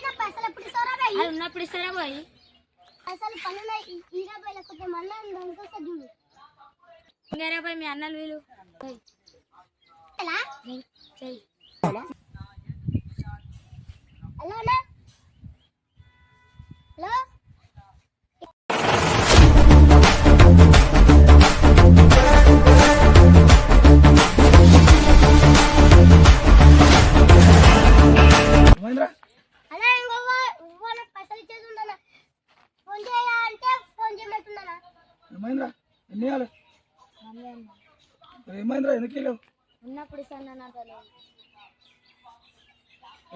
అది ఉన్నప్పుడు ఇస్తారా పోయి అసలు పనులు బై లేకపోతే మళ్ళీ దానికోసం చూడు. ఇంకేరా పోయి మీ అన్నలు ఎలా చెయ్యి మహేంద్ర ఎన్ని ఇవ్వాలి ఏమైందిరా? ఎందుకు వెళ్ళావు ఉన్నప్పుడు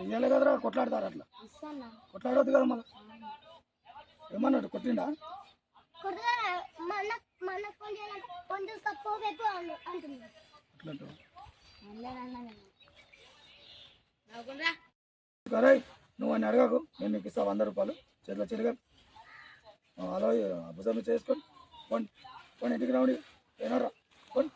ఇవ్వాలి కదరా కొట్లాడతారు అట్లా. ఇస్తాను? కొట్లాడవద్దు కదా మళ్ళీ. ఏమన్నాడు? కొట్టిండా? సరే నువ్వు అని అడగకు. నేను నీకు ఇస్తా వంద రూపాయలు. చేతిలో చిరగా అలా భుజం చేసుకొని. ఇంటికి రావండి. ఏనారా పోండి.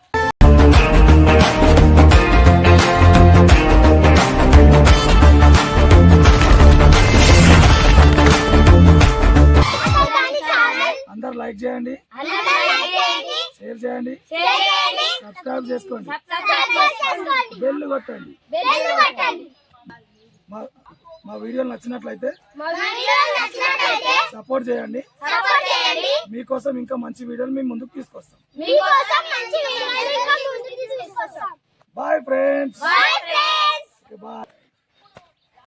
అందరు లైక్ చేయండి షేర్ చేయండి సబ్స్క్రైబ్ చేసుకోండి బెల్ కొట్టండి. మా మా వీడియోలు నచ్చినట్లయితే సపోర్ట్ చేయండి. మీకోసం ఇంకా మంచి వీడియోలు మేము ముందుకు తీసుకొస్తాం. Bye friends bye